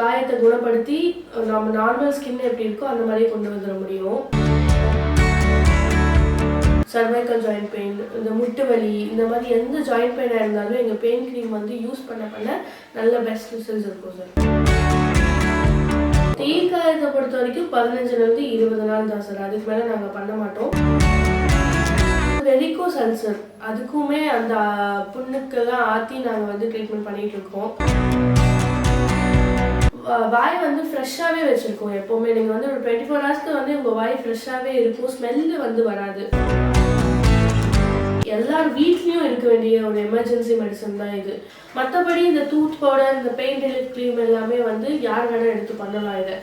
காயத்தை குணப்படுத்தி நம்ம நார்மல் ஸ்கின் எப்படி இருக்கோ அந்த மாதிரியே கொண்டு வந்துட முடியும். சர்வைக்கல் ஜாயிண்ட் பெயின் இந்த முட்டு வலி இந்த மாதிரி எந்த ஜாயிண்ட் பெயினாக இருந்தாலும் எங்கள் பெயின் க்ரீம் வந்து யூஸ் பண்ண பண்ண நல்ல பெஸ்ட் ரிசல்ட்ஸ் இருக்கும் சார் தீக்காயத்தை பொறுத்த வரைக்கும் பதினஞ்சுலேருந்து இருபது நாள் தான் சார் அதுக்கு மேலே நாங்கள் பண்ண மாட்டோம். வெரிக்கோ சல்சர் அதுக்குமே அந்த புண்ணுக்கெல்லாம் ஆற்றி நாங்கள் வந்து ட்ரீட்மெண்ட் பண்ணிகிட்டு இருக்கோம். வாய் வந்து ஃப்ரெஷ்ஷாகவே வச்சுருக்கோம் எப்போவுமே. நீங்கள் வந்து ஒரு டுவெண்ட்டி ஃபோர் ஹவர்ஸ்க்கு வந்து உங்கள் வாய் ஃப்ரெஷ்ஷாகவே இருக்கும். ஸ்மெல்லு வந்து வராது. எல்லார் வீட்லேயும் இருக்க வேண்டிய ஒரு எமர்ஜென்சி மெடிசன் தான் இது. மற்றபடி இந்த டூத் பவுடர் இந்த பெயின் ரிலீஃப் க்ரீம் எல்லாமே வந்து யார் வேணால் எடுத்து பண்ணலாம் இதை.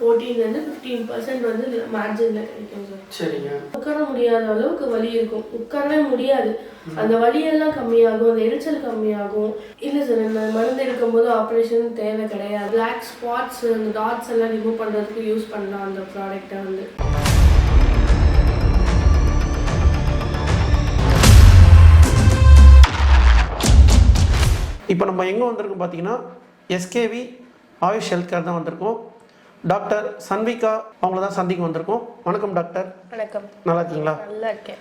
ஃபோர்டீன்லேருந்து ஃபிஃப்டீன் பர்சன்ட் வந்து மார்ஜினில் கிடைக்கும் சார் சரிங்க. உட்கார முடியாத அளவுக்கு வலி இருக்கும். உட்காரவே முடியாது. அந்த வலியெல்லாம் கம்மியாகும் அந்த எரிச்சல் கம்மியாகும். இல்லை சார் இந்த மருந்து எடுக்கும்போது ஆப்ரேஷன் தேவை கிடையாது. பிளாக் ஸ்பாட்ஸ் அந்த டாட்ஸ் எல்லாம் ரிமூவ் பண்ணுறதுக்கு யூஸ் பண்ணலாம் அந்த ப்ராடக்ட்டை வந்து. இப்போ நம்ம எங்கே வந்திருக்கோம் பார்த்தீங்கன்னா எஸ்கேவி ஆயுஷ் ஹெல்த் கேர் தான் வந்திருக்கோம். டாக்டர் சன்விகா அவங்கள தான் சந்திக்க வந்திருக்கோம். வணக்கம் டாக்டர். வணக்கம். நல்லா இருக்கீங்களா நல்லா இருக்கேன்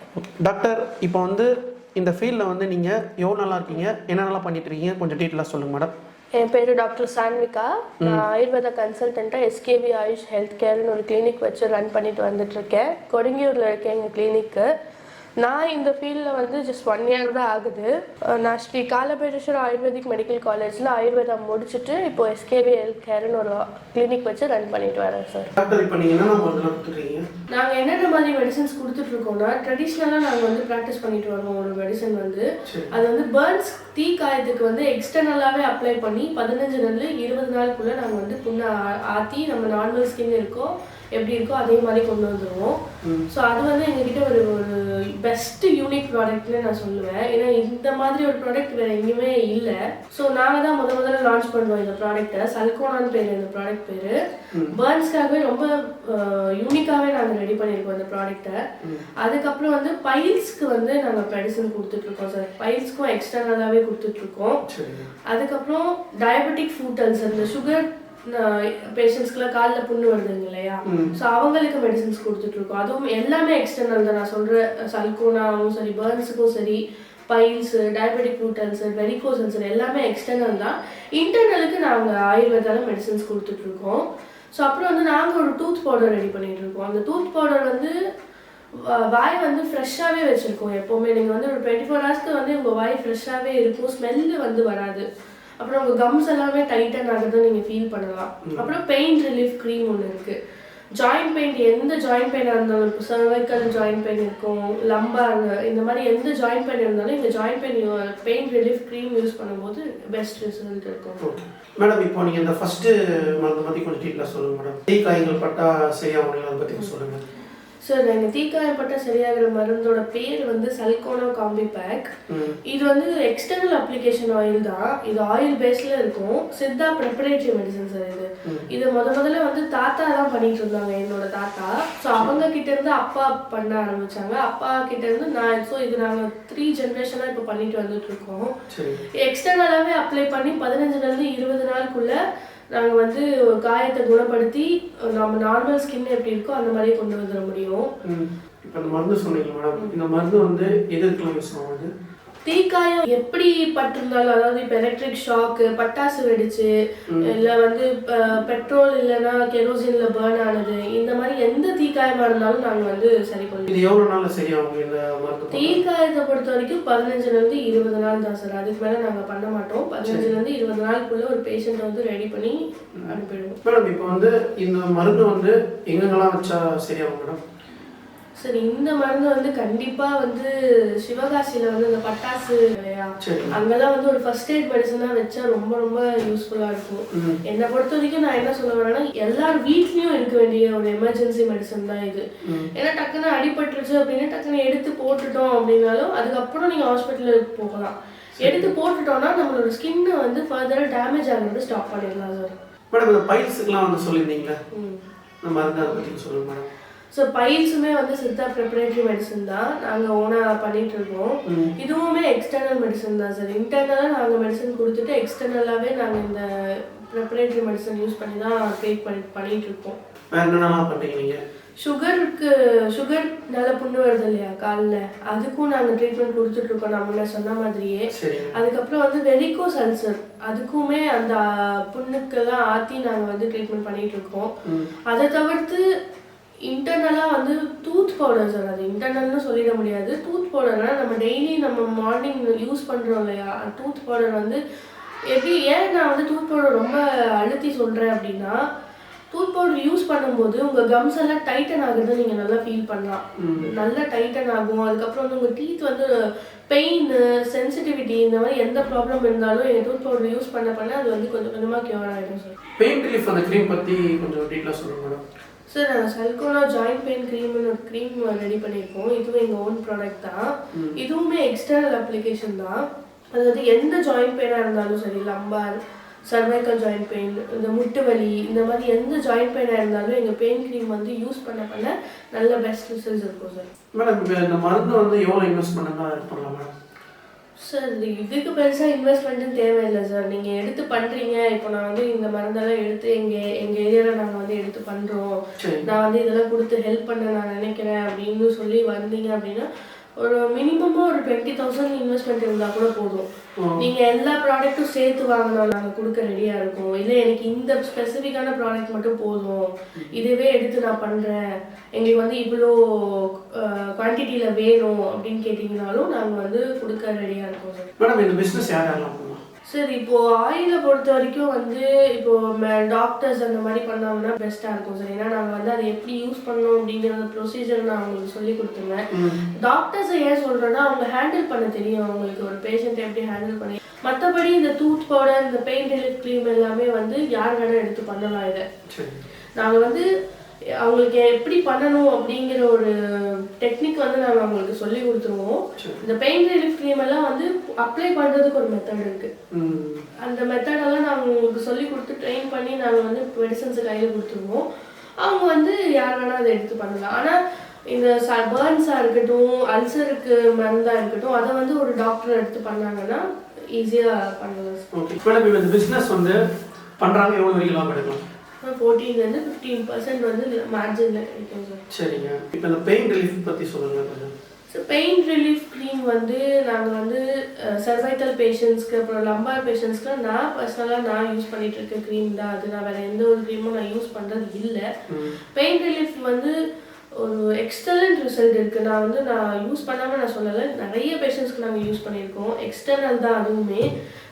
டாக்டர் இப்போ வந்து இந்த ஃபீல்டில் வந்து நீங்கள் எவ்வளோ நல்லா இருக்கீங்க? என்னென்னலாம் பண்ணிட்டு இருக்கீங்க? கொஞ்சம் டீட்டெயிலாக சொல்லுங்கள் மேடம். என் பேர் டாக்டர் சான்விகா. நான் ஆயுர்வேத கன்சல்டண்ட்டாக எஸ்கேவி ஆயுஷ் ஹெல்த் கேர்னு ஒரு கிளினிக் வச்சு ரன் பண்ணிட்டு வந்துட்டு இருக்கேன். கொடுங்கியூரில் இருக்கேன் எங்கள் கிளினிக்கு நான் இந்த ஃபீல்டில் வந்து ஜஸ்ட் ஒன் இயர் தான் ஆகுது. நான் ஸ்ரீ காலபேரேஸ்வரர் ஆயுர்வேதிக் மெடிக்கல் காலேஜில் ஆயுர்வேதம் முடிச்சுட்டு இப்போ எஸ்கேவி ஹெல்த் கேர்னு ஒரு கிளினிக் வச்சு ரன் பண்ணிட்டு வரேன் சார் டாக்டர் இப்போ நீங்கள் என்னென்ன மருந்துலாம் கொடுத்துருக்கீங்க? நாங்கள் என்னென்ன மாதிரி மெடிசன்ஸ் கொடுத்துட்ருக்கோம்னா ட்ரெடிஷ்னலாக நாங்கள் வந்து ப்ராக்டிஸ் பண்ணிட்டு வரோம் ஒரு மெடிசன் வந்து. அது வந்து பேர்ன்ஸ் தீ காயத்துக்கு வந்து எக்ஸ்டர்னலாகவே அப்ளை பண்ணி பதினஞ்சுலேருந்து இருபது நாளுக்குள்ளே நாங்கள் வந்து புண்ணை ஆற்றி நம்ம நார்மல் ஸ்கின் இருக்கோ எப்படி இருக்கோ அதே மாதிரி கொண்டு வந்துடுவோம் ஸோ அது வந்து எங்ககிட்ட ஒரு ஒரு பெஸ்ட் யூனிக் ப்ராடக்ட்னு நான் சொல்லுவேன். ஏன்னா இந்த மாதிரி ஒரு ப்ராடக்ட் வேறு எங்கேயுமே இல்லை. ஸோ நாங்கள் தான் முத முதல்ல லான்ச் பண்ணுவோம் இந்த ப்ராடக்ட்டை சல்கோனான்னு பேர் இந்த ப்ராடக்ட் பேர். பேர்ன்ஸ்க்காகவே ரொம்ப யூனிக்காகவே நாங்கள் ரெடி பண்ணியிருக்கோம் இந்த ப்ராடக்ட்டை அதுக்கப்புறம் வந்து பைல்ஸ்க்கு வந்து நாங்கள் மெடிசன் கொடுத்துட்ருக்கோம் சார். பைல்ஸ்க்கும் எக்ஸ்டர்னலாகவே கொடுத்துட்ருக்கோம். அதுக்கப்புறம் டயபெட்டிக் ஃபுட் அல்சர் இந்த சுகர் பேஷண்ட்ஸ்க்குலாம் காலில் புண்ணு வருதுங்க இல்லையா? ஸோ அவங்களுக்கு மெடிசன்ஸ் கொடுத்துட்ருக்கோம். அதுவும் எல்லாமே எக்ஸ்டர்னல் தான். நான் சொல்கிற சல்கோனாவும் சரி பேர்ன்ஸுக்கும் சரி piles diabetic foot ulcer varicose ulcer எல்லாமே எக்ஸ்டர்னல் தான். இன்டர்னலுக்கு நாங்கள் ஆயுர்வேதால மெடிசன்ஸ் கொடுத்துட்ருக்கோம். ஸோ அப்புறம் வந்து நாங்கள் ஒரு டூத் பவுடர் ரெடி பண்ணிட்டு இருக்கோம் அந்த டூத் பவுடர் வந்து வாய் வந்து ஃப்ரெஷ்ஷாகவே வச்சுருக்கோம் எப்போவுமே. நீங்கள் வந்து ஒரு டுவெண்ட்டி ஃபோர் ஹவர்ஸ்க்கு வந்து உங்கள் வாய் ஃப்ரெஷ்ஷாகவே இருக்கும். ஸ்மெல்லு வந்து வராது. அப்புறம் உங்கள் கம்ஸ் எல்லாமே டைட்டன் ஆகுதுன்னு நீங்கள் ஃபீல் பண்ணலாம். அப்புறம் பெயின் ரிலீஃப் க்ரீம் ஒன்று இருக்குது ஜாயிண்ட் பெயின் எந்த ஜாயிண்ட் பெயினாக இருந்தாலும் இப்போ சர்வைக்கல் ஜாயிண்ட் பெயின் இருக்கும் லம்பார் இந்த மாதிரி எந்த ஜாயிண்ட் பெயின் இருந்தாலும் இந்த joint pain pain relief cream use பண்ணும்போது பெஸ்ட் ரிசல்ட் இருக்கும். மேடம் இப்போ நீங்கள் இந்த ஃபஸ்ட்டு மருந்து பற்றி கொஞ்சம் டீட்டெயிலாக சொல்லுங்கள் மேடம் தீ காயங்கள் பட்டா சரியாகணும் அதை பற்றி சொல்லுங்கள் சார் எங்கள் தீக்காயப்பட்ட சரியாகிற மருந்தோட பேர் வந்து சல்கோனா காம்பி பேக் இது வந்து எக்ஸ்டர்னல் அப்ளிகேஷன் ஆயில் தான். இது ஆயில் பேஸ்ல இருக்கும். சித்தா ப்ரிப்பரேட்டரி மெடிசன் சார் இது. இது முத முதல்ல வந்து தாத்தா தான் பண்ணிட்டு இருந்தாங்க என்னோட தாத்தா. ஸோ அவங்க கிட்ட இருந்து அப்பா பண்ண ஆரம்பிச்சாங்க. அப்பா கிட்ட இருந்து நான் ஸோ இது நாங்கள் த்ரீ ஜென்ரேஷனாக இப்போ பண்ணிட்டு வந்துட்டு இருக்கோம். எக்ஸ்டர்னலாகவே அப்ளை பண்ணி பதினஞ்சுலேருந்து இருபது நாளுக்குள்ள நாங்கள் வந்து காயத்தை குணப்படுத்தி நம்ம நார்மல் ஸ்கின் எப்படி இருக்கோ அந்த மாதிரியே கொண்டு வந்துட முடியும். இப்போ இந்த மருந்து சொன்னீங்க மேடம் இந்த மருந்து வந்து எதுக்கெல்லாம் யூஸ் ஆகுது தீக்காயம் எப்படி பட்டிருந்தாலும் அதாவது இப்போ எலக்ட்ரிக் ஷாக்கு பட்டாசு வெடிச்சு இல்லை வந்து பெட்ரோல் இல்லைன்னா கெரோசின்ல பேர்ன் ஆனது இந்த மாதிரி எந்த தீக்காயமா இருந்தாலும் நாங்கள் வந்து சரி பண்ணுவோம்? தீக்காயத்தை பொறுத்த வரைக்கும் பதினஞ்சுல இருந்து இருபது நாள் தான் சார். அதுக்கு மேலே நாங்கள் பண்ண மாட்டோம். பதினஞ்சுல இருந்து இருபது நாளுக்குள்ள ஒரு பேஷண்ட் வந்து ரெடி பண்ணி அனுப்பிடுவோம். மேடம் இப்போ வந்து இந்த மருந்து வந்து எங்கெங்கெல்லாம் வச்சா சரியாகும் மேடம் சரி இந்த மருந்து வந்து கண்டிப்பா வந்து சிவகாசியில வந்து இந்த பட்டாசு இல்லையா? அங்கெல்லாம் வந்து ஒரு ஃபர்ஸ்ட் எய்ட் மெடிசனா வச்சா ரொம்ப ரொம்ப யூஸ்ஃபுல்லா இருக்கும். என்னை பொறுத்த வரைக்கும் நான் என்ன சொல்ல வரேன்னா எல்லார் வீட்லயும் இருக்க வேண்டிய ஒரு எமர்ஜென்சி மெடிசன் தான் இது. ஏன்னா டக்குன்னு அடிபட்டுருச்சு அப்படின்னு டக்குன்னு எடுத்து போட்டுட்டோம் அப்படின்னாலும் அதுக்கப்புறம் நீங்க ஹாஸ்பிட்டலுக்கு போகலாம். எடுத்து போட்டுட்டோம்னா நம்மளோட ஸ்கின்னை வந்து ஃபர்தராக டேமேஜ் ஆகுறது ஸ்டாப் பண்ணிடலாம் சார் மேடம் இந்த பைல்ஸுக்கெல்லாம் வந்து சொல்லியிருந்தீங்களே? இந்த மருந்து அதை பற்றி சொல்லுங்கள் மேடம் ஸோ பைல்ஸுமே வந்து சித்தா ப்ரிப்பரேட்டரி மெடிசன் தான். நாங்கள் ஓனாக பண்ணிட்டு இருக்கோம். இதுவுமே எக்ஸ்டர்னல் மெடிசன் தான் சார் இன்டர்னலாக நாங்கள் மெடிசன் கொடுத்துட்டு எக்ஸ்டர்னலாகவே நாங்கள் இந்த ப்ரிப்பரேட்டரி மெடிசன் யூஸ் பண்ணி தான் ட்ரீட் பண்ணி பண்ணிட்டு இருக்கோம் என்னென்னலாம் பண்ணுறீங்க சுகருக்கு சுகர் நல்ல புண்ணு வருது இல்லையா காலில்? அதுக்கும் நாங்கள் ட்ரீட்மெண்ட் கொடுத்துட்டு இருக்கோம் நான் முன்ன சொன்ன மாதிரியே. அதுக்கப்புறம் வந்து வெரிகோஸ் அல்சர் அதுக்குமே அந்த புண்ணுக்கெல்லாம் ஆற்றி நாங்கள் வந்து ட்ரீட்மெண்ட் பண்ணிட்டு இருக்கோம் அதை தவிர்த்து இன்டர்னலாக வந்து டூத் பவுடர் சார் அது இன்டர்னல்னு சொல்லிட முடியாது. டூத் பவுடர்னா நம்ம டெய்லி நம்ம மார்னிங் யூஸ் பண்ணுறோம் இல்லையா? டூத் பவுடர் வந்து எப்படி ஏன் நான் வந்து டூத் பவுடர் ரொம்ப அழுத்தி சொல்கிறேன் அப்படின்னா டூத் பவுடர் யூஸ் பண்ணும்போது உங்கள் கம்ஸ் எல்லாம் டைட்டன் ஆகுறது நீங்கள் நல்லா ஃபீல் பண்ணலாம். நல்லா டைட்டன் ஆகும். அதுக்கப்புறம் வந்து உங்கள் டீத் வந்து பெயின் சென்சிட்டிவிட்டி இந்த மாதிரி எந்த ப்ராப்ளம் இருந்தாலும் எங்கள் டூத் பவுடர் யூஸ் பண்ண பண்ண அது வந்து கொஞ்சம் கொஞ்சமாக க்யூர் ஆகிடும் சார் பெயின் ரிலீஃப் அந்த க்ரீம் பற்றி கொஞ்சம் டீட்டெயிலாக சொல்லுங்க மேடம் சார் நாங்கள் சல்கோனா ஜாயிண்ட் பெயின் க்ரீம்னு ஒரு க்ரீம் ரெடி பண்ணியிருக்கோம். இதுவும் எங்கள் ஓன் ப்ராடக்ட் தான். இதுவுமே எக்ஸ்டர்னல் அப்ளிகேஷன் தான். அது வந்து எந்த ஜாயிண்ட் பெயினாக இருந்தாலும் சரி லம்பார் சர்வைக்கல் ஜாயிண்ட் பெயின் இந்த முட்டு வலி இந்த மாதிரி எந்த ஜாயிண்ட் பெயினாக இருந்தாலும் எங்கள் பெயின் க்ரீம் வந்து யூஸ் பண்ண பண்ண நல்ல பெஸ்ட் ரிசல்ட்ஸ் இருக்கும் சார் மேடம் இப்போ இந்த மருந்து வந்து எவ்வளோ இன்வெஸ்ட் பண்ணலாம்? மேடம் சார் இது இதுக்கு பெருசாக இன்வெஸ்ட்மெண்ட்டும் தேவையில்லை சார் நீங்கள் எடுத்து பண்ணுறீங்க இப்போ நான் வந்து இந்த மருந்தெல்லாம் எடுத்து எங்கள் எங்கள் ஏரியாவில் நாங்கள் வந்து எடுத்து பண்ணுறோம் நான் வந்து இதெல்லாம் கொடுத்து ஹெல்ப் பண்ண நான் நினைக்கிறேன் அப்படின்னு சொல்லி வந்தீங்க அப்படின்னா ஒரு மினிமமாக ஒரு டுவெண்ட்டி தௌசண்ட் இன்வெஸ்ட்மெண்ட் இருந்தால் கூட போதும். நீங்கள் எல்லா ப்ராடக்ட்டும் சேர்த்து வாங்கினா நாங்கள் கொடுக்க ரெடியாக இருக்கோம். இல்லை எனக்கு இந்த ஸ்பெசிஃபிக்கான ப்ராடக்ட் மட்டும் போதும். இதுவே எடுத்து நான் பண்ணுறேன் எங்களுக்கு வந்து இவ்வளோ குவான்டிட்டியில் வேணும் அப்படின்னு கேட்டிங்கனாலும் நாங்கள் வந்து கொடுக்க ரெடியாக இருக்கோம் மேடம் இந்த பிஸ்னஸ் யார் யாரெல்லாம் சார் இப்போ ஆயிலை பொறுத்த வரைக்கும் வந்து இப்போ டாக்டர்ஸ் அந்த மாதிரி பண்ணாங்கன்னா பெஸ்ட்டாக இருக்கும் சார். ஏன்னா நாங்கள் வந்து அதை எப்படி யூஸ் பண்ணணும் அப்படிங்கிற ப்ரொசீஜர் நான் அவங்களுக்கு சொல்லி கொடுத்துருவேன். டாக்டர்ஸை ஏன் சொல்கிறேன்னா அவங்க ஹேண்டில் பண்ண தெரியும். அவங்களுக்கு ஒரு பேஷண்ட்டை எப்படி ஹேண்டில் பண்ணி மற்றபடி இந்த டூத் பவுடர் இந்த பெயின் ரிலீஃப் க்ரீம் எல்லாமே வந்து யார் வேணால் எடுத்து பண்ணலாம் இதை. நாங்கள் வந்து அவங்களுக்கு எப்படி பண்ணணும் அப்படிங்கிற ஒரு டெக்னிக் வந்து நாங்கள் அவங்களுக்கு சொல்லி கொடுத்துருவோம். இந்த பெயின் ரிலீஃப் க்ரீம் எல்லாம் வந்து அப்ளை பண்ணுறதுக்கு ஒரு மெத்தட் இருக்குது ம். அந்த மெத்தடெல்லாம் நாங்கள் உங்களுக்கு சொல்லி கொடுத்து ட்ரெயின் பண்ணி நாங்கள் வந்து மெடிசன்ஸ் கையில் கொடுத்துருவோம். அவங்க வந்து யார் வேணால் அதை எடுத்து பண்ணலாம். ஆனால் இந்த பேர்ன்ஸாக இருக்கட்டும் அல்சருக்கு மருந்தாக இருக்கட்டும் அதை வந்து ஒரு டாக்டர் எடுத்து பண்ணாங்கன்னா ஈஸியாக பண்ணலாம். ஓகே இப்போ இந்த பிஸ்னஸ் வந்து பண்ணுறாங்க எவ்வளோ வரைக்கும் லாபம் எடுக்கலாம்? ஃபோர்டீன்லேருந்து ஃபிஃப்டீன் பர்சன்ட் வந்து மார்ஜினில் கிடைக்கும் சார் சரிங்க. இப்போ இந்த பெயின் ரிலீஃப் பற்றி சொல்லுங்க கொஞ்சம். ஸோ பெயின் ரிலீஃப் க்ரீம் வந்து நாங்கள் வந்து சர்வைக்கல் பேஷண்ட்ஸ்க்கு அப்புறம் லம்பார் பேஷண்ட்ஸ்க்கு நான் பர்சனலாக நான் யூஸ் பண்ணிட்டு இருக்க க்ரீம் தான். அது நான் வேறு எந்த ஒரு க்ரீமும் நான் யூஸ் பண்ணுறது இல்லை. பெயின் ரிலீஃப் வந்து ஒரு எக்ஸ்டர்னல் ரிசல்ட் இருக்குது நான் வந்து நான் யூஸ் பண்ணாமல் நான் சொல்லலை. நிறைய பேஷண்ட்ஸ்க்கு நாங்கள் யூஸ் பண்ணியிருக்கோம். எக்ஸ்டர்னல் தான் அதுவுமே.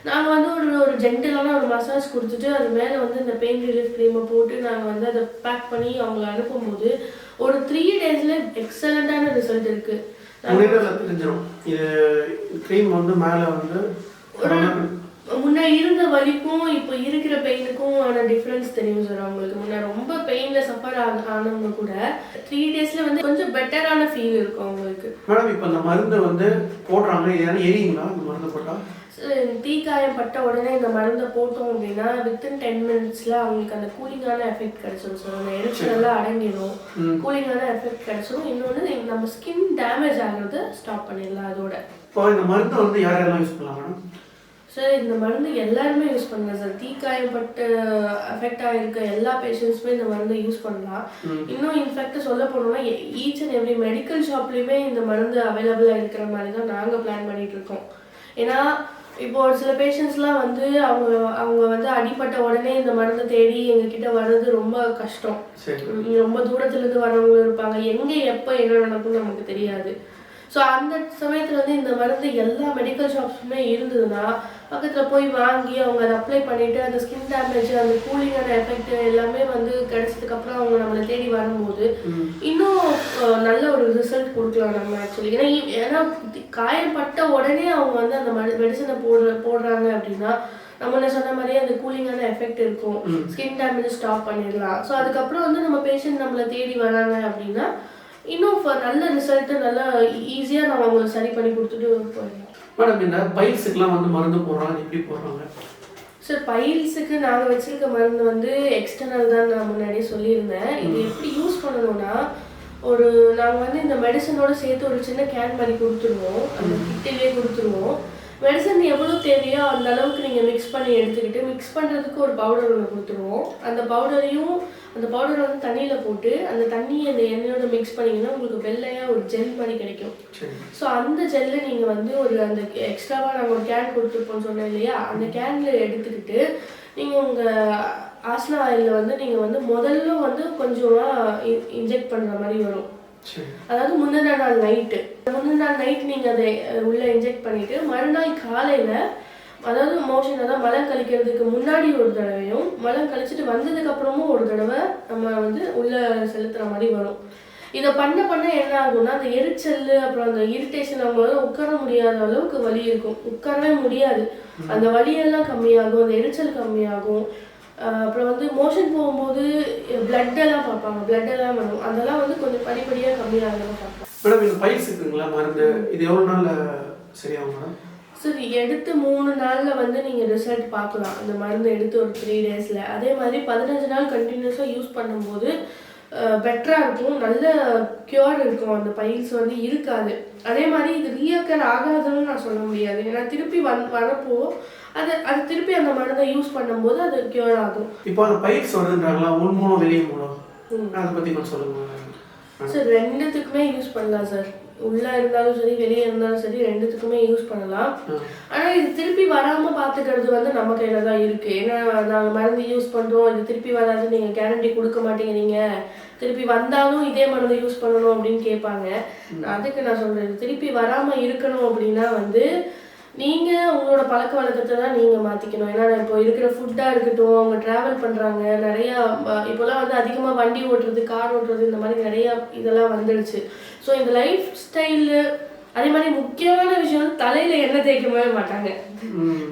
நாங்கள் வந்து ஒரு ஒரு ஜென்டலான ஒரு மசாஜ் கொடுத்துட்டு அது மேலே வந்து இந்த பெயின் ரிலீஃப் க்ரீமை போட்டு நாங்கள் வந்து அதை பேக் பண்ணி அவங்கள அனுப்பும்போது ஒரு த்ரீ டேஸில் எக்ஸலண்ட்டான ரிசல்ட் இருக்குது தெரிஞ்சிடும் இது க்ரீம் வந்து மேலே வந்து முன்ன இருந்த வலிக்கும் இப்போ இருக்கிற பெயினுக்கும் ஆன டிஃப்ரென்ஸ் தெரியும் சார் அவங்களுக்கு. முன்ன ரொம்ப பெயின்ல சஃபர் ஆனவங்க கூட த்ரீ டேஸ்ல வந்து கொஞ்சம் பெட்டரான ஃபீல் இருக்கும் அவங்களுக்கு. மேடம் இப்போ இந்த மருந்து வந்து போடுறாங்க. யாரும் எரியுங்களா? இந்த மருந்து போட்டால் தீக்காயம் பட்ட உடனே இந்த மருந்தை போட்டோம் அப்படின்னா வித்தின் டென் மினிட்ஸ்ல அவங்களுக்கு அந்த கூலிங்கான எஃபெக்ட் கிடைச்சிடும் சார் அந்த எரிச்சல் எல்லாம் அடங்கிடும். கூலிங்கான எஃபெக்ட் கிடைச்சிடும் இன்னொன்று நம்ம ஸ்கின் டேமேஜ் ஆகுறத ஸ்டாப் பண்ணிடலாம் அதோட. இப்போ இந்த மருந்து வந்து யார் யாரெல்லாம் யூஸ் பண்ணலாம் மேடம் சார் இந்த மருந்து எல்லாருமே யூஸ் பண்ணலாம் சார் தீக்காயப்பட்டு அஃபெக்ட் ஆகிருக்க எல்லா பேஷண்ட்ஸுமே இந்த மருந்தை யூஸ் பண்ணலாம். இன்னும் இன்ஃபேக்ட் சொல்ல போனோம்னா ஈச் அண்ட் எவ்ரி மெடிக்கல் ஷாப்லேயுமே இந்த மருந்து அவைலபிளாக இருக்கிற மாதிரி தான் நாங்கள் பிளான் பண்ணிட்டு இருக்கோம். ஏன்னா இப்போ ஒரு சில பேஷண்ட்ஸ்லாம் வந்து அவங்க அவங்க வந்து அடிபட்ட உடனே இந்த மருந்தை தேடி எங்ககிட்ட வர்றது ரொம்ப கஷ்டம். ரொம்ப தூரத்துல இருந்து வரவங்க இருப்பாங்க. எங்க எப்ப என்ன நடக்கும்னு நமக்கு தெரியாது. ஸோ அந்த சமயத்துல வந்து இந்த மருந்து எல்லா மெடிக்கல் ஷாப்ஸுமே இருந்ததுன்னா பக்கத்துல போய் வாங்கி அவங்க அதை அப்ளை பண்ணிட்டு அந்த ஸ்கின் டேமேஜ் அந்த கூலிங்கான எஃபெக்ட் எல்லாமே வந்து கிடைச்சதுக்கு அப்புறம் அவங்க நம்மளை தேடி வரும்போது. இன்னும் நல்ல ஒரு ரிசல்ட் கொடுக்கலாம் நம்ம ஆக்சுவலி ஏன்னா ஏன்னா காயப்பட்ட உடனே அவங்க வந்து அந்த மெடிசனை போடுற போடுறாங்க அப்படின்னா நம்ம என்ன சொன்ன மாதிரியே அந்த கூலிங்கான எஃபெக்ட் இருக்கும். ஸ்கின் டேமேஜ் ஸ்டாப் பண்ணிடலாம். ஸோ அதுக்கப்புறம் வந்து நம்ம பேஷண்ட் நம்மளை தேடி வராங்க அப்படின்னா இன்னும் நல்ல ரிசல்ட்டு நல்லா ஈஸியாக நம்ம அவங்களுக்கு சரி பண்ணி கொடுத்துட்டு போயிடலாம். மேடம் இந்த பைல்ஸுக்கெல்லாம் வந்து மருந்து போடுறாங்க எப்படி போடுறாங்க? சார் பைல்ஸுக்கு நாங்கள் வச்சிருக்க மருந்து வந்து எக்ஸ்டர்னல் தான் நான் முன்னாடியே சொல்லியிருந்தேன். இது எப்படி யூஸ் பண்ணணும்னா ஒரு நாங்கள் வந்து இந்த மெடிசனோட சேர்த்து ஒரு சின்ன கேன் மாதிரி கொடுத்துருவோம். அந்த கிட்டிலே கொடுத்துருவோம். மெடிசன் எவ்வளோ தேவையோ அந்த அளவுக்கு நீங்கள் மிக்ஸ் பண்ணி எடுத்துக்கிட்டு மிக்ஸ் பண்ணுறதுக்கு ஒரு பவுடர் ஒன்று கொடுத்துருவோம். அந்த பவுடரையும் அந்த பவுடரை வந்து தண்ணியில் போட்டு அந்த தண்ணியை அந்த எண்ணெயோட மிக்ஸ் பண்ணிங்கன்னா உங்களுக்கு வெள்ளையாக ஒரு ஜெல் மாதிரி கிடைக்கும். ஸோ அந்த ஜெல்லை நீங்கள் வந்து ஒரு அந்த எக்ஸ்ட்ராவாக நாங்கள் ஒரு கேன் கொடுத்துருப்போம் சொன்னேன் இல்லையா? அந்த கேனில் எடுத்துக்கிட்டு நீங்கள் உங்கள் ஆஸ்னா ஆயிலில் வந்து நீங்கள் வந்து முதல்ல வந்து கொஞ்சமாக இன்ஜெக்ட் பண்ணுற மாதிரி வரும். அதாவது முந்தின நாள் நைட்டு முந்தின நாள் நைட் நீங்கள் அதை உள்ளே உள்ள இன்ஜெக்ட் பண்ணிட்டு மறுநாள் காலையில் அதாவது மோஷன் அதாவது மலம் கழிக்கிறதுக்கு முன்னாடி ஒரு தடவையும் மலம் கழிச்சிட்டு வந்ததுக்கு அப்புறமும் ஒரு தடவை நம்ம வந்து உள்ள செலுத்துற மாதிரி வரும். இதை பண்ண பண்ண என்ன ஆகும்னா அந்த எரிச்சல் அப்புறம் அந்த இரிட்டேஷன் அவங்களால உட்கார முடியாத அளவுக்கு வலி இருக்கும். உட்காரவே முடியாது. அந்த வலியெல்லாம் கம்மியாகும் அந்த எரிச்சல் கம்மியாகும். அப்புறம் வந்து மோஷன் போகும்போது blood எல்லாம் பார்ப்பாங்க. blood எல்லாம் வரும். அதெல்லாம் வந்து கொஞ்சம் படிப்படியாக கம்மியாகலாம் பார்ப்பாங்க. மேடம் இந்த பைல்ஸ் இருக்குங்களா? மருந்து இது எவ்வளோ நாளில் சரியாகும் மேடம்? சரி எடுத்து மூணு நாள்ல வந்து நீங்க ரிசல்ட் பார்க்கலாம். அந்த மருந்து எடுத்து ஒரு த்ரீ டேஸ்ல அதே மாதிரி பதினஞ்சு நாள் கண்டினியூஸா யூஸ் பண்ணும்போது பெட்டரா இருக்கும். நல்ல கியூர் இருக்கும். அந்த பைல்ஸ் வந்து இருக்காது. அதே மாதிரி இது ரீஅக்கர் ஆகாதுன்னு நான் சொல்ல முடியாது. ஏன்னா திருப்பி வந் வரப்போ அது அது திருப்பி அந்த மருந்தை யூஸ் பண்ணும்போது அது கியூர் ஆகும். இப்போ அந்த பைல்ஸ் வருதுன்றாங்களா? உள் மூலம் வெளியே மூலம் அதை பற்றி கொஞ்சம் சொல்லுங்க மேடம். சார் ரெண்டுத்துக்குமே யூஸ் பண்ணலாம் சார் உள்ள இருந்தாலும் சரி வெளியே இருந்தாலும் சரி ரெண்டுத்துக்குமே யூஸ் பண்ணலாம். ஆனா இது திருப்பி வராம பாத்துக்கிறது வந்து நம்ம கையில தான் இருக்கு. ஏன்னா நாங்க மருந்து யூஸ் பண்றோம். இது திருப்பி வராது. நீங்க கேரண்டி கொடுக்க மாட்டேங்கிறீங்க திருப்பி வந்தாலும் இதே மருந்து யூஸ் பண்ணணும் அப்படின்னு கேட்பாங்க. அதுக்கு நான் சொல்றேன். இது திருப்பி வராம இருக்கணும் அப்படின்னா வந்து நீங்க உங்களோட பழக்க வழக்கத்தை தான் நீங்க மாத்திக்கணும். ஏன்னா இப்போ இருக்கிற ஃபுட்டா இருக்கட்டும் அவங்க டிராவல் பண்றாங்க நிறைய இப்போல்லாம் இப்போலாம் வந்து அதிகமா வண்டி ஓட்டுறது கார் ஓட்டுறது இந்த மாதிரி நிறைய இதெல்லாம் வந்துடுச்சு. ஸோ இந்த லைஃப் ஸ்டைலு அதே மாதிரி முக்கியமான விஷயம் தலையில எண்ணெய் தேய்க்கவே மாட்டாங்க.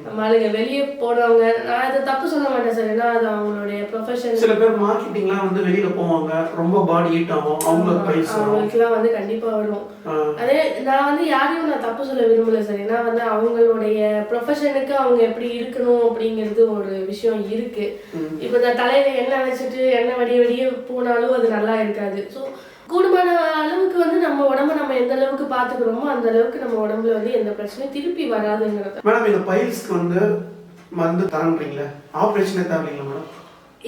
நம்ம ஆளுங்க வெளியே போனவங்க நான் அதை தப்பு சொல்ல மாட்டேன் சார். ஏன்னா அது அவங்களுடைய ப்ரொஃபஷன் சில பேர் மார்க்கெட்டிங்லாம் வந்து வெளியில போவாங்க. ரொம்ப பாடி ஹீட் ஆகும். அவங்களுக்கு வரும் அவங்களுக்குலாம் வந்து கண்டிப்பா வரும். அதே நான் வந்து யாரையும் நான் தப்பு சொல்ல விரும்பல சார். ஏன்னா வந்து அவங்களுடைய ப்ரொஃபஷனுக்கு அவங்க எப்படி இருக்கணும் அப்படிங்கிறது ஒரு விஷயம் இருக்கு. இப்போ இந்த தலையில எண்ணெய் வச்சுட்டு எண்ணெய் வடிய வடிய போனாலும் அது நல்லா இருக்காது. ஸோ கூடுமான அளவுக்கு வந்து நம்ம உடம்ப நம்ம எந்த அளவுக்கு பாத்துக்கிறோமோ அந்த அளவுக்கு நம்ம உடம்புல வந்து எந்த பிரச்சனையும் திருப்பி வராதுங்கிறது. மேடம் இந்த பைல்ஸ்க்கு வந்து மருந்து தரன்றீங்களே? ஆப்ரேஷனே தேவையில்லைங்களா மேடம்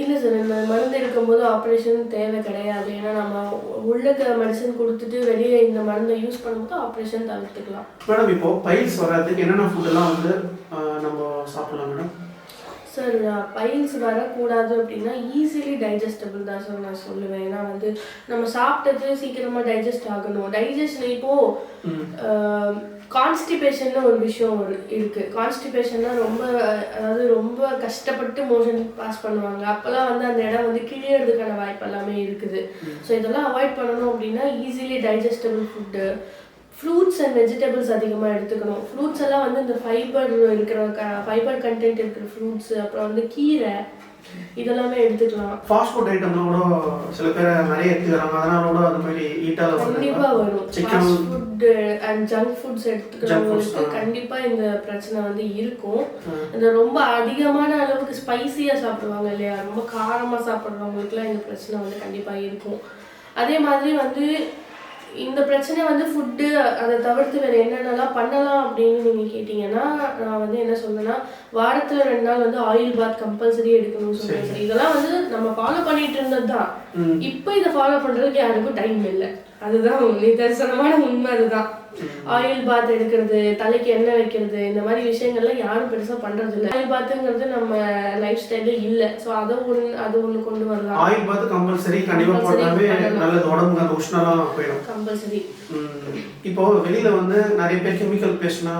இல்லை சார் இந்த மருந்து எடுக்கும்போது ஆப்ரேஷன் தேவை கிடையாது. ஏன்னா நம்ம உள்ளக்க மெடிசன் கொடுத்துட்டு வெளியே இந்த மருந்தை யூஸ் பண்ணும்போது ஆப்ரேஷன் தவிர்த்துக்கலாம். மேடம் இப்போ பைல்ஸ் வராதுக்கு என்னென்ன ஃபுட்டெல்லாம் வந்து நம்ம சாப்பிடலாம் மேடம் சார் பைல்ஸ் வரக்கூடாது அப்படின்னா ஈஸிலி டைஜஸ்டபிள் தான் சார் நான் சொல்லுவேன். ஏன்னா வந்து நம்ம சாப்பிட்டது சீக்கிரமா டைஜஸ்ட் ஆகணும். டைஜஷன் இப்போ கான்ஸ்டிபேஷன் ஒரு விஷயம் இருக்கு. கான்ஸ்டிபேஷன்னா ரொம்ப அதாவது ரொம்ப கஷ்டப்பட்டு மோஷன் பாஸ் பண்ணுவாங்க. அப்போல்லாம் வந்து அந்த இடம் வந்து கிழியறதுக்கான வாய்ப்பு எல்லாமே இருக்குது. ஸோ இதெல்லாம் அவாய்ட் பண்ணணும் அப்படின்னா easily digestible food fruits and vegetables அதிகமாக எடுத்துக்கணும். ஃப்ரூட்ஸ் எல்லாம் வந்து இந்த ஃபைபர் இருக்கிற ஃபைபர் கண்டென்ட் இருக்கிற ஃப்ரூட்ஸ் அப்புறம் வந்து கீரை இதெல்லாமே எடுத்துக்கலாம். ஃபாஸ்ட் ஃபுட் ஐட்டம்லாம் கூட சில பேர் நிறைய எடுத்துக்கிறாங்க. அதனால கூட அது மாதிரி ஈட்டால கண்டிப்பா வரும். Fast food and junk foods எடுத்துக்கிறவங்களுக்கு. கண்டிப்பா இந்த பிரச்சனை வந்து இருக்கும். இந்த ரொம்ப அதிகமான அளவுக்கு ஸ்பைசியா சாப்பிடுவாங்க இல்லையா? ரொம்ப காரமா சாப்பிடுறவங்களுக்குலாம் இந்த பிரச்சனை வந்து கண்டிப்பா இருக்கும். அதே மாதிரி வந்து இந்த பிரச்சனை வந்து ஃபுட்டு அதை தவிர்த்து வேற என்னென்னலாம் பண்ணலாம் அப்படின்னு நீங்க கேட்டீங்கன்னா நான் வந்து என்ன சொல்றேன்னா வாரத்துல ரெண்டு நாள் வந்து ஆயில் பாத் கம்பல்சரி எடுக்கணும்னு சொல்றேன் சார். இதெல்லாம் வந்து நம்ம ஃபாலோ பண்ணிட்டு இருந்தது தான். இப்போ இதை ஃபாலோ பண்றதுக்கு யாருக்கும் டைம் இல்லை. அதுதான் நிதர்சனமான உண்மை அதுதான். ஆயில் பாத் எடுக்கிறது தலைக்கு எண்ணெய் வைக்கிறது இந்த மாதிரி விஷயங்கள்லாம் யாரும் பெருசா பண்றது இல்லை ஆயில் பாத்துங்கிறது நம்ம லைஃப் ஸ்டைல்ல இல்ல. சோ அதை ஒண்ணு அது ஒண்ணு கொண்டு வரலாம். ஆயில் பார்த்து கம்பல்சரி கண்டிப்பா பண்ணலாம். நல்லது. உடம்புக்கு அந்த உஷ்ணம்லாம் போயிடும். கம்பல்சரி. இப்போ வெளியில வந்து நிறைய பேர் கெமிக்கல் பேஸ்ட்னா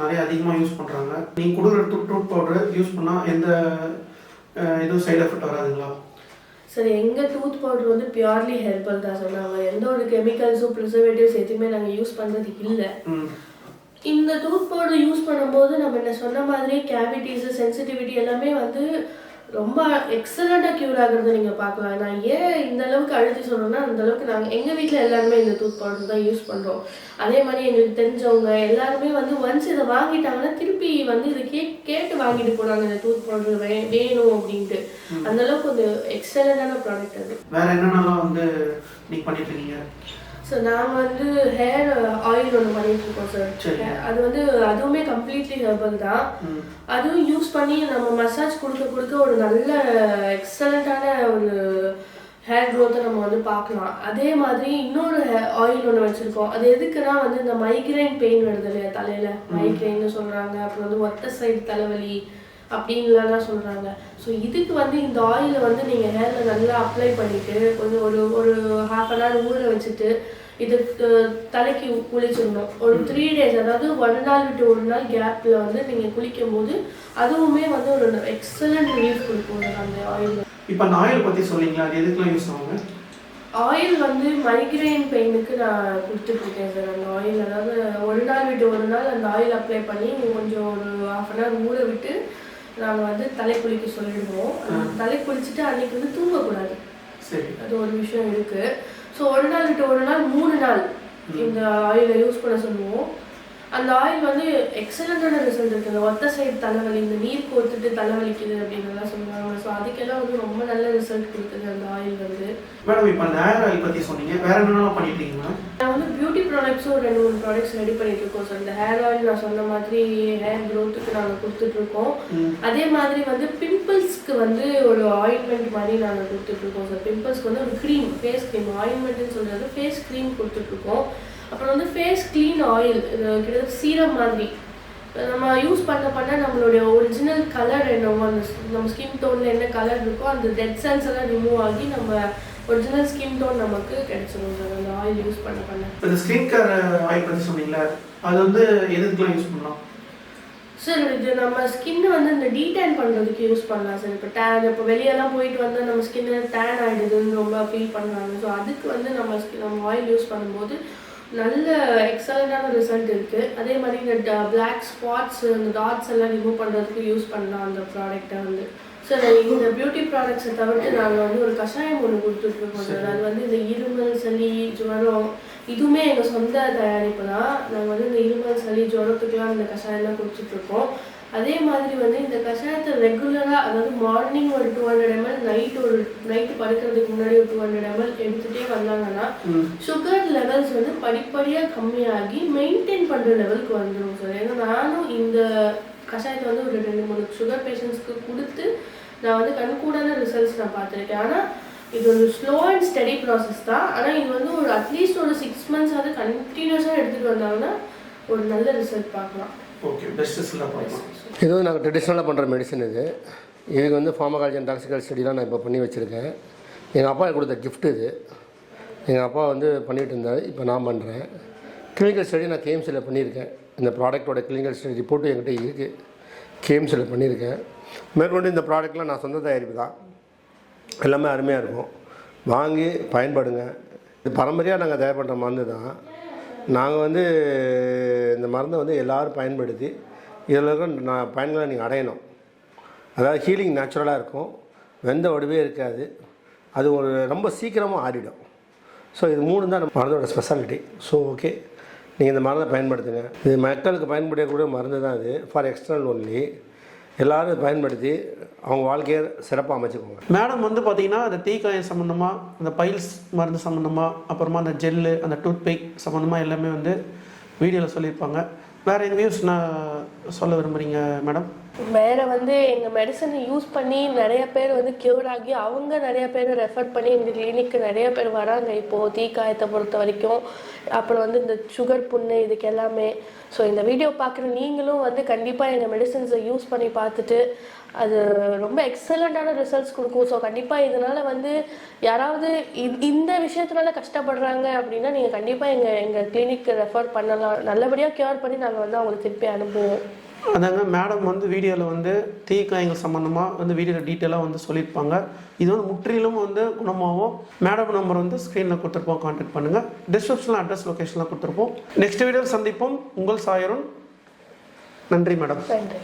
நிறைய அதிகமா யூஸ் பண்றாங்க. நீங்க கொடுக்குற டூத் பவுடர் யூஸ் பண்ணா எந்த எதுவும் சைடு எஃபெக்ட் வராதுங்களா? சரி எங்க டூத் பவுடர் வந்து பியூர்லி ஹெர்பல் தான் சொன்னாங்க. எந்த ஒரு கெமிக்கல்ஸும் ப்ரிசர்வேட்டிவ்ஸ் எதுவுமே நாங்க யூஸ் பண்றது இல்ல. இந்த டூத் பவுடர் யூஸ் பண்ணும்போது நம்ம என்ன சொன்ன மாதிரி கேவிட்டிஸ் சென்சிட்டிவிட்டி எல்லாமே வந்து ரொம்ப எக்ஸலண்ட்டாக க்யூர் ஆகுறத நீங்கள் பார்க்கலாம். நான் ஏன் இந்த அளவுக்கு அழுத்தி சொல்கிறேன்னா அந்த அளவுக்கு நாங்கள் எங்கள் வீட்டில் எல்லாருமே இந்த டூத் பவுடர் தான் யூஸ் பண்ணுறோம் அதே மாதிரி எங்களுக்கு தெரிஞ்சவங்க எல்லாருமே வந்து ஒன்ஸ் இதை வாங்கிட்டாங்கன்னா திருப்பி வந்து இதை கே கேட்டு வாங்கிட்டு போனாங்க இந்த டூத் பவுடர் வே வேணும் அப்படின்ட்டு. அந்த அளவுக்கு ஒரு எக்ஸலண்ட்டான ப்ராடக்ட் அது. வேற என்னென்னலாம் வந்து நீங்க பண்ணிட்டு இருக்கீங்க? ஸோ நாங்கள் வந்து ஹேர் ஆயில் ஒன்று பண்ணிட்டு இருக்கோம் சரி. அது வந்து அதுவுமே கம்ப்ளீட்லி ஹெர்பல் தான். அதுவும் யூஸ் பண்ணி நம்ம மசாஜ் கொடுக்க கொடுக்க ஒரு நல்ல எக்ஸலண்ட்டான ஒரு ஹேர் க்ரோத்தை நம்ம வந்து பார்க்கலாம். அதே மாதிரி இன்னொரு ஆயில் ஒன்று வச்சுருக்கோம். அது எதுக்குன்னா வந்து இந்த மைக்ரைன் பெயின் வருது இல்லையா தலையில்? மைக்ரைன்னு சொல்கிறாங்க அப்புறம் வந்து ஒத்த சைடு தலைவலி அப்படின்லாம் சொல்கிறாங்க ஸோ இதுக்கு வந்து இந்த ஆயிலை வந்து நீங்கள் ஹேரில் நல்லா அப்ளை பண்ணிவிட்டு கொஞ்சம் ஒரு ஒரு ஹாஃப் அன் ஹவர் ஊற வச்சுட்டு இது தலைக்கு குளிச்சிடணும். ஒரு த்ரீ டேஸ் அதாவது ஒரு நாள் விட்டு ஒரு நாள் கேப்பில் வந்து நீங்கள் குளிக்கும் போது அதுவுமே வந்து ஒரு எக்ஸலண்ட் ரிலீஃப் கொடுக்கும் அந்த ஆயில் இப்போ அந்த ஆயில் பத்தி சொன்னீங்களா? அது எதுக்கெல்லாம் யூஸ் ஆகுங்க ஆயில் வந்து மைக்ரைன் பெயினுக்கு நான் கொடுத்துட்ருக்கேன் சார் அந்த ஆயில் அதாவது ஒரு நாள் விட்டு ஒரு நாள் அந்த ஆயில் அப்ளை பண்ணி கொஞ்சம் ஒரு ஹாஃப் அன் ஹவர் ஊற விட்டு நாங்கள் வந்து தலை குளிக்க சொல்லிடுவோம். தலை குளிச்சுட்டு அன்னைக்கு வந்து தூங்கக்கூடாது. அது ஒரு விஷயம் இருக்கு. ஸோ ஒரு நாள் விட்டு ஒரு நாள் மூணு நாள் இந்த ஆயிலை யூஸ் பண்ண சொல்லுவோம். அந்த ஆயில் வந்து எக்ஸலண்டான ரிசல்ட் இருக்கு இந்த ஒத்த சைடு தலைவலி இந்த நீர் கோத்துட்டு தலைவலிக்குது அப்படின்னுலாம் சொல்லுவாங்க. ஸோ அதுக்கெல்லாம் வந்து ரொம்ப நல்ல ரிசல்ட் கொடுக்குது அந்த ஆயில் வந்து. மேடம் இப்போ அந்த ஹேர் ஆயில் பத்தி சொன்னீங்க. வேற என்னென்னலாம் பண்ணிட்டு இருக்கீங்க நான் வந்து பியூட்டி ப்ராடக்ட்ஸும் ரெண்டு மூணு ப்ராடக்ட்ஸ் ரெடி பண்ணிட்டு இருக்கோம் சார் இந்த ஹேர் ஆயில் நான் சொன்ன மாதிரி ஹேர் க்ரோத்துக்கு நாங்கள் கொடுத்துட்டு இருக்கோம். அதே மாதிரி வந்து பிம்பிள்ஸ்க்கு வந்து ஒரு ஆயின்மெண்ட் மாதிரி நாங்கள் கொடுத்துட்டு இருக்கோம் சார் பிம்பிள்ஸ்க்கு வந்து ஒரு க்ரீம் ஃபேஸ் க்ரீம் ஆயின்மெண்ட்னு சொல்றது ஃபேஸ் க்ரீம் கொடுத்துட்டு இருக்கோம் அப்புறம் வந்து ஃபேஸ் க்ளீன் ஆயில் கிட்டத்தட்ட சீரம் மாதிரி. நம்ம யூஸ் பண்ண பண்ண நம்மளுடைய ஒரிஜினல் கலர் என்னவோ அந்த நம்ம ஸ்கின் டோனில் என்ன கலர் இருக்கோ அந்த டெட் செல்ஸ் எல்லாம் ரிமூவ் ஆகி நம்ம ஒரிஜினல் ஸ்கின் டோன் நமக்கு கிடைச்சிரும் சார் அந்த ஆயில் யூஸ் பண்ண பண்ண. இந்த ஸ்கின் கேர் ஆயில் பத்தி சொன்னீங்களா அது வந்து எதுக்கெல்லாம் யூஸ் பண்ணலாம்? சார் இது நம்ம ஸ்கின் வந்து இந்த டீடேன் பண்ணுறதுக்கு யூஸ் பண்ணலாம் சார். இப்போ டேன் இப்போ வெளியெல்லாம் போயிட்டு வந்து நம்ம ஸ்கின்னு டேன் ஆகிடுதுன்னு ரொம்ப ஃபீல் பண்ணுறாங்க ஸோ அதுக்கு வந்து நம்ம நம்ம ஆயில் யூஸ் பண்ணும்போது நல்ல எக்ஸலண்டான ரிசல்ட் இருக்குது அதே மாதிரி இந்த பிளாக் ஸ்பாட்ஸ் இந்த டாட்ஸ் எல்லாம் ரிமூவ் பண்ணுறதுக்கு யூஸ் பண்ணலாம் அந்த ப்ராடக்ட்டை வந்து. சார் இந்த பியூட்டி ப்ராடக்ட்ஸை தவிர்த்து நாங்கள் வந்து ஒரு கஷாயம் ஒன்று கொடுத்துட்ருக்கோம் சார். அது வந்து இந்த இருமல் சளி ஜுரம் இதுவுமே எங்கள் சொந்த தயாரிப்பு தான். நாங்கள் வந்து இந்த இருமல் சளி ஜுரத்துக்குலாம் இந்த கஷாயம்லாம் இருக்கோம். அதே மாதிரி வந்து இந்த கஷாயத்தை ரெகுலராக அதாவது மார்னிங் ஒரு டூ ஹண்ட்ரட் எம்எல் நைட் ஒரு நைட்டு படுக்கிறதுக்கு முன்னாடி ஒரு டூ ஹண்ட்ரட் எம்எல் எடுத்துகிட்டே வந்தாங்கன்னா. சுகர் லெவல்ஸ் வந்து படிப்படியாக கம்மியாகி மெயின்டைன் பண்ணுற லெவலுக்கு வந்துடும் சார் ஏன்னா நானும் இந்த கஷாயத்தை வந்து ஒரு ரெண்டு மூணு சுகர் பேஷண்ட்ஸ்க்கு கொடுத்து நான் வந்து கண்கூடான ரிசல்ட்ஸ் நான் பார்த்துருக்கேன். ஆனால் இது ஒரு ஸ்லோ அண்ட் ஸ்டடி ப்ராசஸ் தான். ஆனால் இது வந்து ஒரு அட்லீஸ்ட் ஒரு சிக்ஸ் மந்த்ஸ் வந்து கண்டினியூஸாக எடுத்துகிட்டு வந்தாங்கன்னா ஒரு நல்ல ரிசல்ட் பார்க்கலாம். ஓகே பெஸ்ட் இது வந்து நாங்கள் ட்ரெடிஷ்னலாக பண்ணுற மெடிசன் இது. இதுக்கு வந்து ஃபார்மகாலஜி அண்ட் டாக்ஸிக்கல் ஸ்டடிலாம் நான் இப்போ பண்ணி வச்சுருக்கேன். எங்கள் அப்பா எனக்கு கொடுத்த கிஃப்ட் இது. எங்கள் அப்பா வந்து பண்ணிகிட்டு இருந்தார் இப்போ நான் பண்ணுறேன் கிளினிக்கல் ஸ்டடி நான் கேஎம்சியில் பண்ணியிருக்கேன். இந்த ப்ராடக்ட்டோட கிளினிக்கல் ஸ்டடி ரிப்போர்ட்டும் என்கிட்ட இருக்குது கேஎம்சியில் பண்ணியிருக்கேன். மேற்கொண்டு இந்த ப்ராடக்ட்லாம் நான் சொந்த தயாரிப்பு தான். எல்லாமே அருமையாக இருக்கும். வாங்கி பயன்படுங்க. இது பரம்பரையாக நாங்கள் தயார் பண்ணுற மருந்து தான். நாங்கள் வந்து இந்த மருந்தை வந்து எல்லோரும் பயன்படுத்தி இதில் நான் பயன்களை நீங்கள் அடையணும். அதாவது ஹீலிங் நேச்சுரலாக இருக்கும். வெந்த உடவே இருக்காது. அது ஒரு ரொம்ப சீக்கிரமாக ஆறிடும். ஸோ இது மூணு தான் மருந்தோட ஸ்பெஷாலிட்டி ஸோ ஓகே நீங்கள் இந்த மருந்தை பயன்படுத்துங்க. இது மக்களுக்கு பயன்படக்கூடிய மருந்து தான் இது. ஃபார் எக்ஸ்டர்னல் ஒன்லி எல்லோரும் பயன்படுத்தி அவங்க வாழ்க்கையை சிறப்பாக அமைச்சுக்கோங்க. மேடம் வந்து பார்த்தீங்கன்னா அந்த தீக்காயம் சம்மந்தமாக அந்த பைல்ஸ் மருந்து சம்மந்தமாக அப்புறமா அந்த ஜெல்லு அந்த டூத் பேக் சம்மந்தமாக எல்லாமே வந்து வீடியோவில் சொல்லியிருப்பாங்க. வேறு எந்த நியூஸ் நான் சொல்ல விரும்புகிறீங்க மேடம்? வேற வந்து எங்க மெடிசனை யூஸ் பண்ணி நிறைய பேர் வந்து கியூர் ஆகி அவங்க நிறைய பேர் ரெஃபர் பண்ணி எங்க கிளினிக்கு நிறைய பேர் வராங்க. இப்போ தீக்காயத்தை பொறுத்த வரைக்கும் அப்புறம் வந்து இந்த சுகர் புண்ணு இதுக்கு எல்லாமே. ஸோ இந்த வீடியோ பார்க்குற நீங்களும் வந்து கண்டிப்பாக எங்கள் மெடிசன்ஸை யூஸ் பண்ணி பார்த்துட்டு அது ரொம்ப எக்ஸலண்ட்டான ரிசல்ட்ஸ் கொடுக்கும். ஸோ கண்டிப்பாக இதனால் வந்து யாராவது இந்த விஷயத்தினால கஷ்டப்படுறாங்க அப்படின்னா நீங்கள் கண்டிப்பாக எங்கள் எங்கள் கிளினிக்கு ரெஃபர் பண்ணலாம். நல்லபடியாக க்யூர் பண்ணி நாங்கள் வந்து அவங்களுக்கு திருப்பி அனுப்புவோம். அதாங்க மேடம் வந்து வீடியோவில் வந்து தீக்காயங்கள் சம்மந்தமாக வந்து வீடியோவில் டீட்டெயிலாக வந்து சொல்லியிருப்பாங்க. இது வந்து முற்றிலும் வந்து குணமாகும் மேடம் நம்பர் வந்து ஸ்க்ரீனில் கொடுத்துருப்போம். கான்டாக்ட் பண்ணுங்கள் டிஸ்கிரிப்ஷனில் அட்ரஸ் லொக்கேஷன்லாம் கொடுத்துருப்போம். நெக்ஸ்ட் வீடியோவில் சந்திப்போம். உங்கள் சாயரும் நன்றி மேடம் நன்றி.